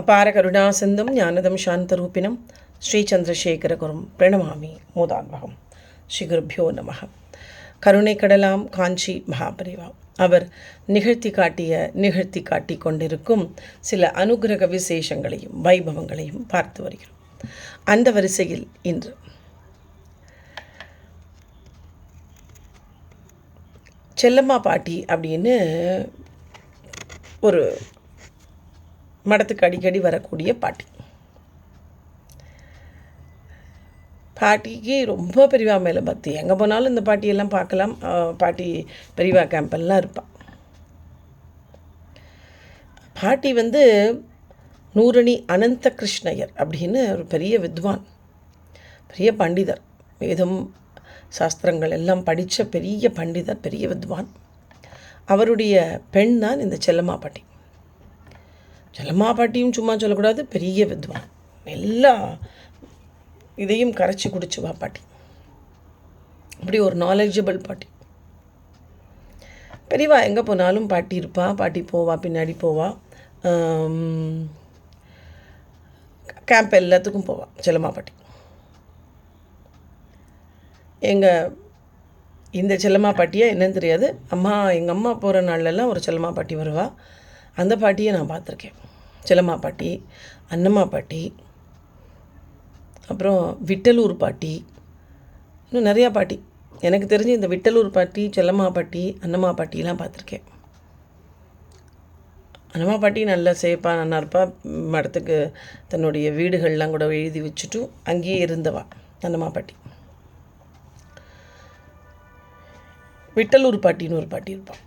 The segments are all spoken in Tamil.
அபார கருணாசந்தம் ஞானதம் சாந்தரூபிணம் ஸ்ரீச்சந்திரசேகரகுரும் பிரணமாமி மூதான்மகம். ஸ்ரீகுருப்பியோ நம கருணை கடலாம் காஞ்சி மகாபரிவா. அவர் நிகழ்த்தி காட்டிய நிகழ்த்தி காட்டி கொண்டிருக்கும் சில அனுகிரக விசேஷங்களையும் வைபவங்களையும் பார்த்து வருகிறோம். அந்த வரிசையில் இன்று செல்லம்மா பாட்டி அப்படின்னு ஒரு மடத்துக்கு அடிக்கடி வரக்கூடிய பாட்டி. பாட்டிக்கு ரொம்ப பெரியவா மேலே பக்தி. எங்கே போனாலும் இந்த பாட்டியெல்லாம் பார்க்கலாம். பாட்டி பெரியவா கேம்பெல்லாம் இருப்பாள் பாட்டி வந்து நூரணி அனந்த கிருஷ்ணயர் அப்படின்னு ஒரு பெரிய வித்வான் பெரிய பண்டிதர். வேதம் சாஸ்திரங்கள் எல்லாம் படித்த பெரிய பண்டிதர் பெரிய வித்வான். அவருடைய பெண் தான் இந்த செல்லம்மா பாட்டி. செல்லம்மா பாட்டியும் சும்மா சொல்லக்கூடாது பெரிய வித்வான். எல்லா இதையும் கரைச்சி குடிச்சுவா பாட்டி. அப்படி ஒரு நாலேஜபிள் பாட்டி. பெரியவா எங்கே போனாலும் பாட்டி இருப்பா பாட்டி போவா பின்னாடி போவா. கேம்ப் எல்லாத்துக்கும் போவா செல்லம்மா பாட்டி. எங்கள் இந்த செல்லம்மா பாட்டியா என்னன்னு தெரியாது. அம்மா எங்கள் அம்மா போகிற நாள்லலாம் ஒரு செல்லம்மா பாட்டி வருவாள் அந்த பாட்டியை நான் பார்த்துருக்கேன். செல்லம்மா பாட்டி அன்னம்மா பாட்டி அப்புறம் விட்டலூர் பாட்டி இன்னும் நிறையா பாட்டி. எனக்கு தெரிஞ்சு இந்த விட்டலூர் பாட்டி செல்லம்மா பாட்டி அன்னம்மா பாட்டிலாம் பார்த்துருக்கேன். அன்னம்மா பாட்டி நல்லா சேஃபாக நல்லா இருப்பாள் மடத்துக்கு தன்னுடைய வீடுகள்லாம் கூட எழுதி வச்சுட்டு அங்கேயே இருந்தவா அன்னம்மா பாட்டி. விட்டலூர் பாட்டின்னு ஒரு பாட்டி இருப்பாள்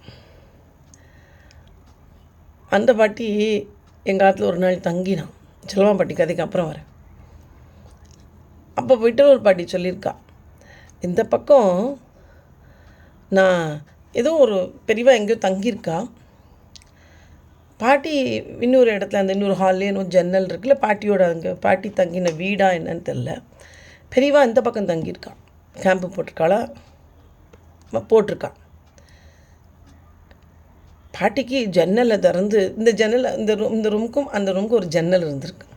அந்த பாட்டி எங்கள் காலத்தில் ஒரு நாள் தங்கினான் செல்லம்மா பாட்டி கதைக்கு அப்புறம் வரேன் அப்போ விட்டலூர் பாட்டி சொல்லியிருக்கா இந்த பக்கம் நான் ஏதோ ஒரு பெரியவா எங்கேயோ தங்கியிருக்கா. பாட்டி இன்னொரு இடத்துல அந்த இன்னொரு ஹால்லே இன்னொரு ஜன்னல் இருக்குல்ல பாட்டியோட அங்கே பாட்டி தங்கின வீடா என்னன்னு தெரில பெரியவா இந்த பக்கம் தங்கியிருக்கா. கேம்ப்பு போட்டிருக்காளா? போட்டிருக்கா. பாட்டிக்கு ஜன்னலை திறந்து இந்த ஜன்னலை இந்த ரூம் இந்த ரூமுக்கும் அந்த ரூமுக்கும் ஒரு ஜன்னல் இருந்திருக்கு.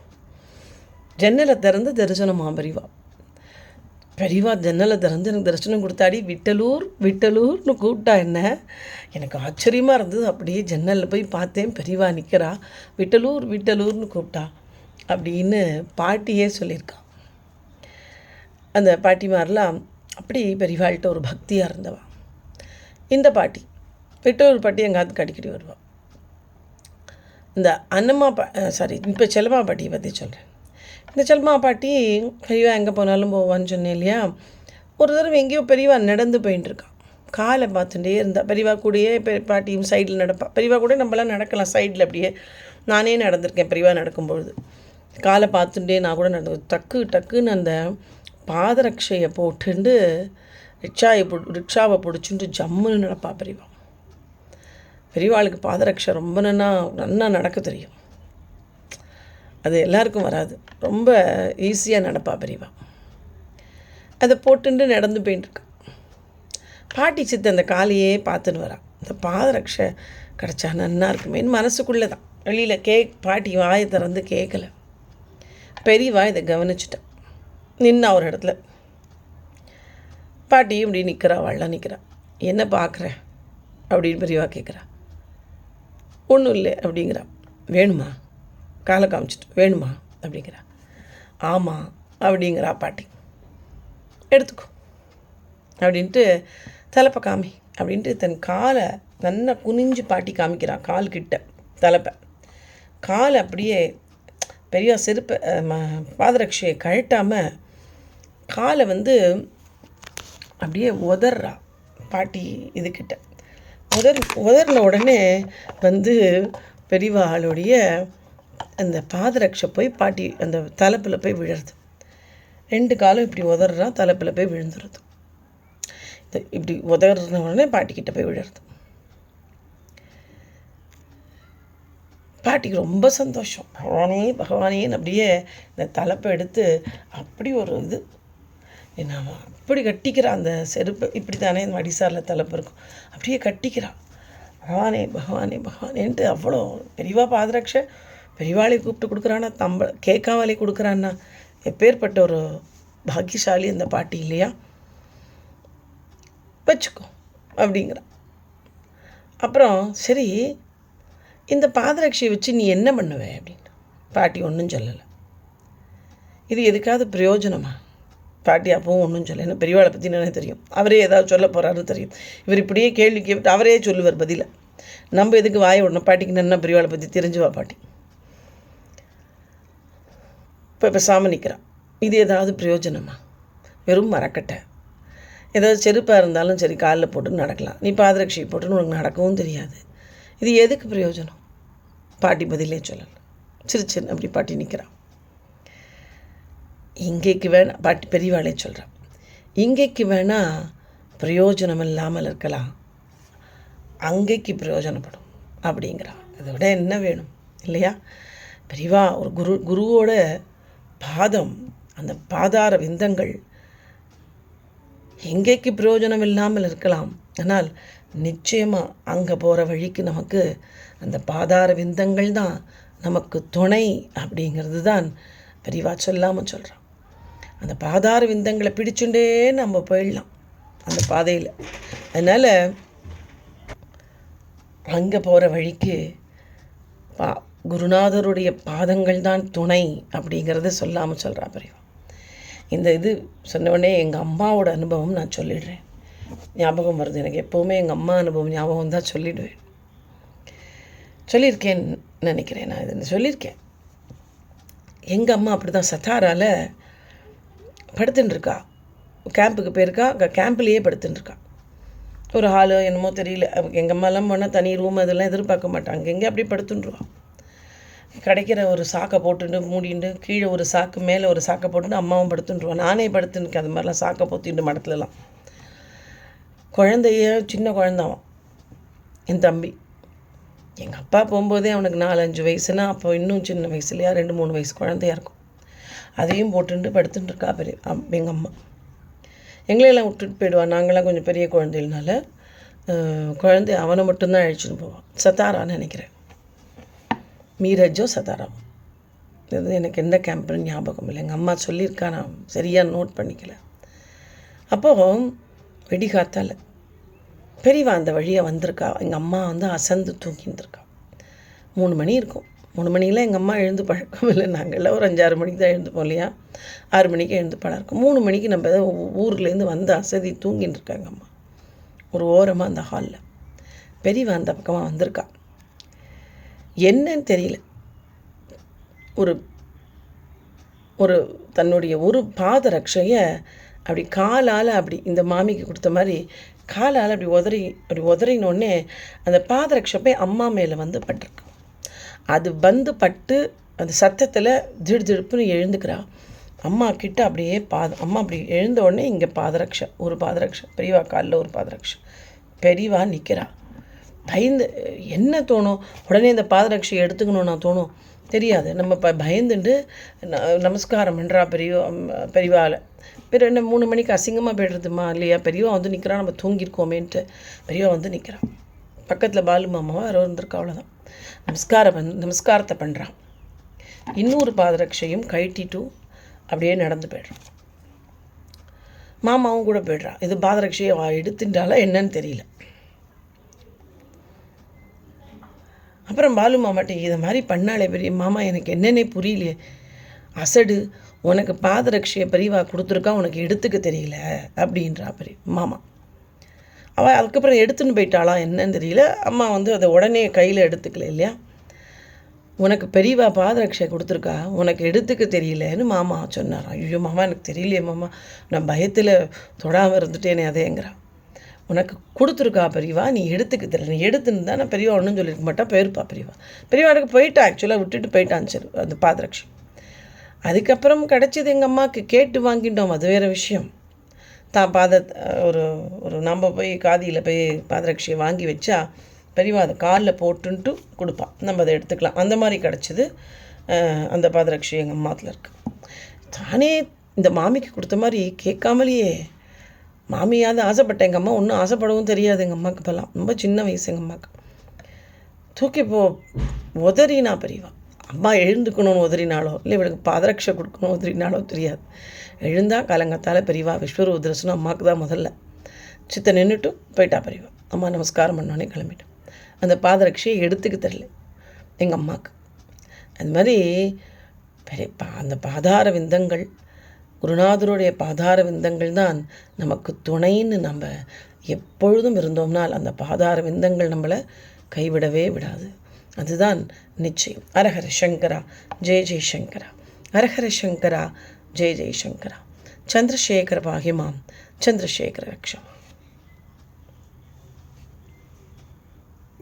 ஜன்னலை திறந்து தரிசனம் மாபரிவா. பெரியவா ஜன்னலை திறந்து எனக்கு தரிசனம் கொடுத்தாடி விட்டலூர் விட்டலூர்னு கூப்பிட்டா என்ன? எனக்கு ஆச்சரியமாக இருந்தது. அப்படியே ஜன்னலில் போய் பார்த்தேன். பெரியவா நிற்கிறா விட்டலூர் விட்டலூர்னு கூப்பிட்டா. அப்படின்னு பாட்டியே சொல்லியிருக்கா. அந்த பாட்டிமாரெலாம் அப்படி பெரியவாள்கிட்ட ஒரு பக்தியாக இருந்தவா. இந்த பாட்டி பெற்றோர் பாட்டி எங்கள் ஆத்துக்கு அடிக்கடி வருவாள் இந்த அன்னம்மா பா சாரி இப்போ செல்லம்மா பாட்டியை பற்றி சொல்கிறேன் இந்த செல்லம்மா பாட்டி பெரியவா எங்கே போனாலும் போவான்னு சொன்னேன் இல்லையா? ஒரு தடவை எங்கேயோ பெரியவா நடந்து போயின்னு இருக்கான் காலை பார்த்துட்டே இருந்தா. பெரியவா கூடயே பெ பாட்டியும் சைடில் நடப்பாள் பெரியவா கூட நம்மளாம் நடக்கலாம். சைடில் அப்படியே நானே நடந்திருக்கேன் பெரியவா நடக்கும்பொழுது. காலை பார்த்துட்டே நான் கூட நடந்து டக்கு டக்குன்னு அந்த பாதரட்சையை போட்டுண்டு ரிக்ஷாயை பிடி ரிக்ஷாவை பிடிச்சிட்டு ஜம்முன்னு நடப்பா பெரியவா. பெரியவாளுக்கு பாதரட்சை ரொம்ப நன்னா நன்னா நடக்க தெரியும். அது எல்லாருக்கும் வராது. ரொம்ப ஈஸியாக நடப்பா பெரியவா. அதை போட்டுண்டு நடந்து போயின்ட்டுருக்கா பாட்டி சித்த அந்த காலையே பார்த்துன்னு வரா. இந்த பாதரட்சை கிடச்சா நன்னா இருக்குமேன்னு மனசுக்குள்ளே தான். வெளியில் கே பாட்டி வாயை திறந்து கேட்கல பெரியவா இதை கவனிச்சிட்டேன் நின்னா ஒரு இடத்துல. பாட்டியும் இப்படி நிற்கிறா வள்ளம் நிற்கிறா என்ன பார்க்குற? அப்படின்னு பெரியவா கேட்குறா ஒன்றும் இல்லை அப்படிங்கிறா. வேணுமா? காலை காமிச்சிட்டு வேணுமா? அப்படிங்கிறா. ஆமாம் அப்படிங்கிறா பாட்டி. எடுத்துக்கோ. அப்படின்ட்டு தலைப்பை காமி. அப்படின்ட்டு தன் காலை நல்லா குனிஞ்சு பாட்டி காமிக்கிறான் கால் கிட்ட தலைப்பை. காலை அப்படியே பெரிய செருப்பை ம- கழட்டாமல் காலை வந்து அப்படியே உதறா பாட்டி இதுக்கிட்ட உதர் உதறின உடனே வந்து பெரியவா ஆளுடைய அந்த பாதரட்சை போய் பாட்டி அந்த தலைப்பில் போய் விழுறது. ரெண்டு காலும் இப்படி உதறா தலைப்பில் போய் விழுந்துருது. இது இப்படி உதறின உடனே பாட்டிக்கிட்ட போய் விழுறது. பாட்டிக்கு ரொம்ப சந்தோஷம். பகவானே பகவானேன்னு அப்படியே இந்த தலைப்பை எடுத்து அப்படி ஒரு இது என்ன அப்படி கட்டிக்கிறா அந்த செருப்பு? இப்படி தானே இந்த வடிசாரில் தலைப்பு இருக்கும். அப்படியே கட்டிக்கிறான். பகவானே பகவானே பகவானேன்ட்டு அவ்வளோ பெரியவா பாதரட்சை பெரியவாளை கூப்பிட்டு கொடுக்குறான்னா தம்ப கேட்காமலே கொடுக்குறான்னா எப்பேற்பட்ட ஒரு பாக்கியசாலி அந்த பாட்டி இல்லையா? வச்சுக்கோ அப்படிங்கிறான். அப்புறம் சரி இந்த பாதரட்சியை வச்சு நீ என்ன பண்ணுவே அப்படின்னு? பாட்டி ஒன்றும் சொல்லலை. இது எதுக்காவது பிரயோஜனமா? பாட்டி அப்பவும் ஒன்றும் சொல்ல என்ன பெரியவாளை பற்றி என்ன தெரியும்? அவரே ஏதாவது சொல்ல போகிறாரு தெரியும். இவர் இப்படியே கேள்வி கேட்டு அவரே சொல்லுவார் பதில. நம்ம எதுக்கு வாய விடணும்? பாட்டிக்கு என்ன பெரியவாளை பற்றி தெரிஞ்சுவா பாட்டி. இப்போ பேசாமல் நிற்கிறான் இது ஏதாவது பிரயோஜனமா? வெறும் மரக்கட்டை. ஏதாவது செருப்பாக இருந்தாலும் சரி காலில் போட்டு நடக்கலாம். நீ பாதரட்சி போட்டுன்னு உனக்கு நடக்கவும் தெரியாது. இது எதுக்கு பிரயோஜனம்? பாட்டி பதிலே சொல்லலை. சிரிச்சன் அப்படி பாட்டி நிற்கிறான் இங்கேக்கு வேணா பாட்டி பெரியவாளே சொல்கிறான் இங்கேக்கு வேணால் பிரயோஜனம் இல்லாமல் இருக்கலாம். அங்கேக்கு பிரயோஜனப்படும் அப்படிங்கிறான் அதை விட என்ன வேணும் இல்லையா? பெரியவா ஒரு குரு குருவோட பாதம் அந்த பாதார விந்தங்கள் எங்கேக்கு பிரயோஜனம் இல்லாமல் இருக்கலாம். ஆனால் நிச்சயமாக அங்கே போகிற வழிக்கு நமக்கு அந்த பாதார விந்தங்கள் தான் நமக்கு துணை அப்படிங்கிறது தான் பெரியவா சொல்லாமல் சொல்கிறான் அந்த பாதார விந்தங்களை பிடிச்சுட்டே நம்ம போயிடலாம் அந்த பாதையில். அதனால் அங்கே போகிற வழிக்கு பா குருநாதருடைய பாதங்கள் தான் துணை அப்படிங்கிறத சொல்லாமல் சொல்கிறா பெரியவா இந்த இது சொன்னவொடனே எங்கள் அம்மாவோட அனுபவம் நான் சொல்லிடுறேன். ஞாபகம் வருது எனக்கு. எப்போவுமே எங்கள் அம்மா அனுபவம் ஞாபகம் தான் சொல்லிடுவேன். சொல்லியிருக்கேன் நினைக்கிறேன் நான். இதை சொல்லியிருக்கேன். எங்கள் அம்மா அப்படி தான் சத்தாரால் படுத்துட்டுருக்கா கேம்புக்கு போயிருக்கா அங்கே கேம்ப்லேயே படுத்துட்டுருக்கா ஒரு ஹாலு என்னமோ தெரியல. எங்கள் அம்மாலாம் போனால் தனி ரூம் அதெல்லாம் எதிர்பார்க்க மாட்டாங்க. எங்கே அப்படியே படுத்துட்டுருவான் கிடைக்கிற ஒரு சாக்கை போட்டுட்டு மூடிண்டு கீழே ஒரு சாக்கு மேலே ஒரு சாக்கை போட்டுட்டு அம்மாவும் படுத்துட்டுருவான் நானே படுத்துன்னு அது மாதிரிலாம் சாக்கை போத்திட்டு மடத்துலலாம். குழந்தைய சின்ன குழந்தவன் என் தம்பி. எங்கள் அப்பா போகும்போதே அவனுக்கு நாலஞ்சு வயசுனா அப்போ இன்னும் சின்ன வயசுலையா ரெண்டு மூணு வயசு குழந்தையா இருக்கும். அதையும் போட்டுட்டு படுத்துட்டு இருக்கா பெரிய எங்கள் அம்மா. எங்களையெல்லாம் விட்டுட்டு போயிடுவான் நாங்களாம் கொஞ்சம் பெரிய குழந்தைகள்னால குழந்தை அவனை மட்டும்தான் அழிச்சுன்னு போவான் சத்தாரான்னு நினைக்கிறேன். மீரஜோ சத்தாரா இது எனக்கு எந்த கேம்ப்னு ஞாபகம் இல்லை. எங்கள் அம்மா சொல்லியிருக்கா நான் சரியாக நோட் பண்ணிக்கல. அப்போது வெடிகாத்தால் பெரியவா அந்த வழியாக வந்திருக்கா. எங்கள் அம்மா வந்து அசந்து தூங்கியிருந்திருக்கா மூணு மணி இருக்கும். மூணு மணிக்கெலாம் எங்கள் அம்மா எழுந்து பழக்கம் இல்லை. நாங்கள்லாம் ஒரு அஞ்சாறு மணிக்கு தான் எழுந்துப்போம் இல்லையா? ஆறு மணிக்கு எழுந்து பழக்கம். மூணு மணிக்கு நம்ம ஊர்லேருந்து வந்து அசதி தூங்கின்னு இருக்காங்க அம்மா. ஒரு ஓரமாக அந்த ஹாலில் பெரியவா அந்த பக்கமாக வந்திருக்கா. என்னன்னு தெரியல. ஒரு ஒரு தன்னுடைய ஒரு பாத ரக்ஷையை அப்படி காலால் அப்படி இந்த மாமிக்கு கொடுத்த மாதிரி காலால் அப்படி உதறி அப்படி உதறினோடனே அந்த பாதரட்சை போய் அம்மா மேலே வந்து பட்டிருக்கு. அது வந்து பட்டு அந்த சத்தத்தில் திடு எழுந்துக்கிறா. அம்மா கிட்ட அப்படியே பாத அம்மா அப்படி எழுந்த உடனே இங்கே பாதரக்ஷை ஒரு பாதரக்ஷை பெரியவா காலில் ஒரு பாதரக்ஷை. பெரியவா நிற்கிறா பயந்து என்ன தோணும்? உடனே இந்த பாதரக்ஷை எடுத்துக்கணும்னா தோணும்? தெரியாது. நம்ம இப்போ பயந்துட்டு நமஸ்காரம் பண்ணுறா பெரிய பெரியவாவில் பிற என்ன மூணு மணிக்கு அசிங்கமாக போய்டுறதுமா? இல்லையா? பெரியவா வந்து நிற்கிறா நம்ம தூங்கியிருக்கோமேன்ட்டு. பெரியவா வந்து நிற்கிறான் பக்கத்தில் பாலு மாமாவும் யாரோ இருந்திருக்கா அவ்வளோதான் நமஸ்காரம் பண் நமஸ்காரத்தை பண்ணுறான் இன்னொரு பாதரட்சையும் கழட்டிட்டும் அப்படியே நடந்து போய்ட்றான். மாமாவும் கூட போய்ட்றான். இது பாதரட்சையை எடுத்துட்டாலா என்னன்னு தெரியல. அப்புறம் பாலு மாமாட்டே இதை மாதிரி பண்ணாலே பெரிய மாமா எனக்கு என்னென்ன புரியலையே. அசடு உனக்கு பாதரட்சையை பெரியவா கொடுத்துருக்கா உனக்கு எடுத்துக்க தெரியல அப்படின்றா பெரிய மாமா. அவள் அதுக்கப்புறம் எடுத்துன்னு போயிட்டாளா என்னன்னு தெரியல. அம்மா வந்து அதை உடனே கையில் எடுத்துக்கல இல்லையா? உனக்கு பெரியவா பாதரட்சை கொடுத்துருக்கா? உனக்கு எடுத்துக்க தெரியலன்னு மாமா சொன்னார். ஐயோ மாமா எனக்கு தெரியலையே மாமா. நான் பயத்தில் தொடாமல் இருந்துட்டேனே அதேங்கிறான் உனக்கு கொடுத்துருக்கா பெரியவா? நீ எடுத்துக்க தெரியல. நீ எடுத்துன்னு தான் நான் பெரியவா ஒன்றும் சொல்லியிருக்க மாட்டேன் போயிருப்பா பெரியவா. பெரியவாடுக்கு போயிட்டா ஆக்சுவலாக விட்டுட்டு போயிட்டான் சரி அந்த பாதரட்சி. அதுக்கப்புறம் கிடச்சது எங்கள் அம்மாவுக்கு கேட்டு வாங்கிட்டோம் அது வேறு விஷயம். தான் பாத ஒரு ஒரு நம்ம போய் காதியில் போய் பாதரட்சியை வாங்கி வச்சா பெரியவா அதை காலில் போட்டுன்ட்டு கொடுப்பான் நம்ம அதை எடுத்துக்கலாம். அந்த மாதிரி கிடச்சிது அந்த பாதரட்சி எங்கள் அம்மாத்தில் இருக்குது தானே இந்த மாமிக்கு கொடுத்த மாதிரி கேட்காமலேயே மாமியாவது ஆசைப்பட்டேன் எங்கள் அம்மா ஒன்றும் ஆசைப்படவும் தெரியாது எங்கள் அம்மாவுக்கு இப்போல்லாம். ரொம்ப சின்ன வயசு எங்கள் அம்மாவுக்கு தூக்கி போ உதறினா பெரியவா. அம்மா எழுந்துக்கணும்னு உதறினாலோ இல்லை இவளுக்கு பாதரட்சை கொடுக்கணும் உதறினாலோ தெரியாது. எழுந்தால் காலங்கத்தால் பெரியவா விஸ்வரூப அம்மாவுக்கு தான் முதல்ல. சித்த நின்றுட்டு போயிட்டா பெரியவா. அம்மா நமஸ்காரம் பண்ணோன்னே கிளம்பிட்டோம். அந்த பாதரட்சையை எடுத்துக்க தெரில எங்கள் அம்மாவுக்கு அது மாதிரி பெரிய பா அந்த பாதார விந்தங்கள் குருநாதருடைய பாதார விந்தங்கள் தான் நமக்கு துணைன்னு நம்ம எப்பொழுதும் இருந்தோம்னால் அந்த பாதார விந்தங்கள் நம்மளை கைவிடவே விடாது. அதுதான் நிச்சயம். அரஹர சங்கரா ஜெய ஜெய்சங்கரா அரஹர சங்கரா ஜெய ஜெய்சங்கரா சந்திரசேகர பாகிமாம் சந்திரசேகர ரக்ஷமா